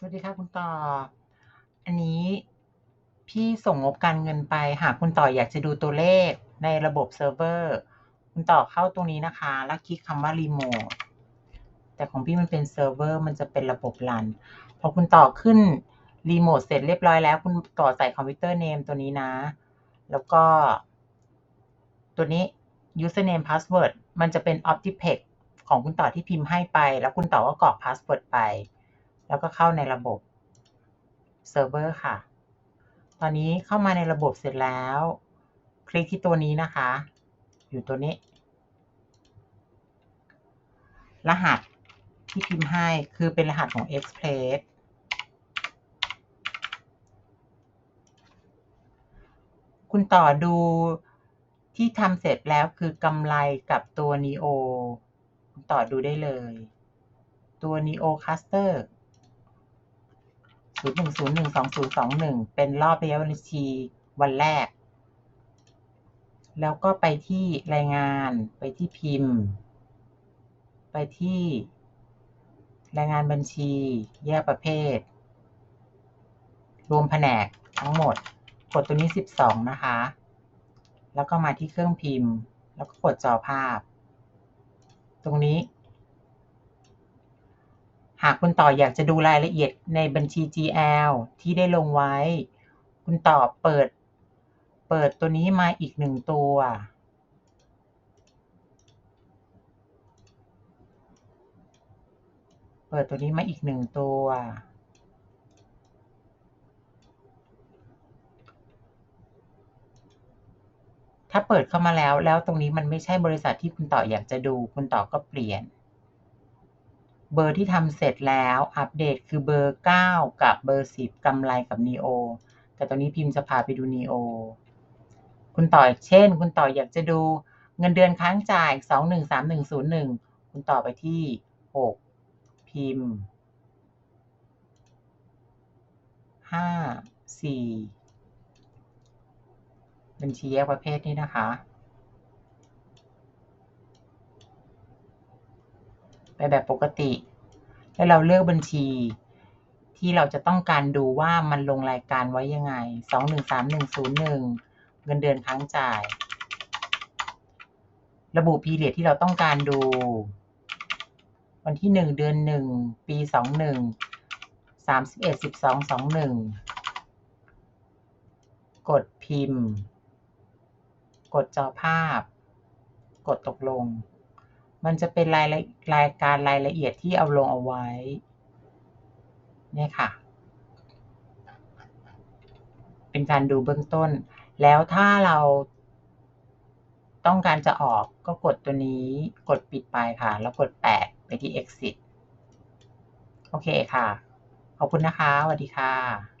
สวัสดีค่ะคุณต่อ อันนี้พี่ส่งงบการเงินไป หากคุณต่ออยากจะดูตัวเลขในระบบเซิร์ฟเวอร์ คุณต่อเข้าตรงนี้นะคะ แล้วคลิกคำว่ารีโมทแต่ของพี่มันเป็นเซิร์ฟเวอร์มันจะเป็นระบบรัน พอคุณต่อขึ้นรีโมทเสร็จเรียบร้อยแล้ว คุณต่อใส่คอมพิวเตอร์เนมตัวนี้นะ แล้วก็ ตัวนี้ username password มันจะเป็น Optipex ของคุณต่อที่พิมพ์ให้ไป แล้วคุณต่อก็กรอก password ไป แล้วก็เข้าในระบบเซิร์ฟเวอร์ค่ะ ตอนนี้เข้ามาในระบบเสร็จแล้ว คลิกที่ตัวนี้นะคะ อยู่ตัวนี้ รหัสที่พิมพ์ให้คือเป็นรหัสของ Express คุณต่อดูที่ทำเสร็จแล้วคือกำไรกับตัว Neo คุณต่อดูได้เลย ตัว Neo Cluster ศูนย์หนึ่งศูนย์หนึ่งสองศูนย์สองหนึ่งเป็นรอบระยะบัญชีวันแรก แล้วก็ไปที่รายงานไปที่พิมพ์ ไปที่รายงานบัญชีแยกประเภท รวมแผนกทั้งหมด กดตัวนี้สิบสองนะคะ แล้วก็มาที่เครื่องพิมพ์ แล้วก็กดจอภาพ ตรงนี้ คุณต่ออยากจะดูรายละเอียดในบัญชี GL ที่ได้ลงไว้ คุณต่อเปิด เปิดตัวนี้มาอีกหนึ่งตัว เปิดตัวนี้มาอีกหนึ่งตัว ถ้าเปิดเข้ามาแล้ว แล้วตรงนี้มันไม่ใช่บริษัทที่คุณต่ออยากจะดู คุณต่อก็เปลี่ยน เบอร์ที่ทำเสร็จแล้วอัปเดตคือเบอร์ 9 กับเบอร์ 10กำไรกับ Neo แต่ตอนนี้พิมพ์จะพาไปดู Neo คุณต่อเช่น คุณต่ออยากจะดูเงินเดือนค้างจ่าย 213101 คุณต่อไปที่ 6 พิมพ์ 5 4 บัญชีแยกประเภทนี้นะคะ ไปแบบปกติ แล้วเราเลือกบัญชี ที่เราจะต้องการดูว่ามันลงรายการไว้ยังไงสองหนึ่งสามหนึ่งศูนย์หนึ่งเงินเดือนค้างจ่าย ระบุพีเรียดที่เราต้องการดู วันที่หนึ่งเดือนหนึ่งปีสองหนึ่งสามสิบเอ็ดสิบสองสองหนึ่งกดพิมพ์ กดจอภาพ กดตกลง มันจะเป็นรายละรายการรายละเอียดที่เอาลงเอาไว้เนี่ยค่ะ เป็นการดูเบื้องต้น แล้วถ้าเราต้องการจะออกก็กดตัวนี้กดปิดไปค่ะ แล้วกด 8 ไปที่ exit โอเคค่ะ ขอบคุณนะคะสวัสดีค่ะ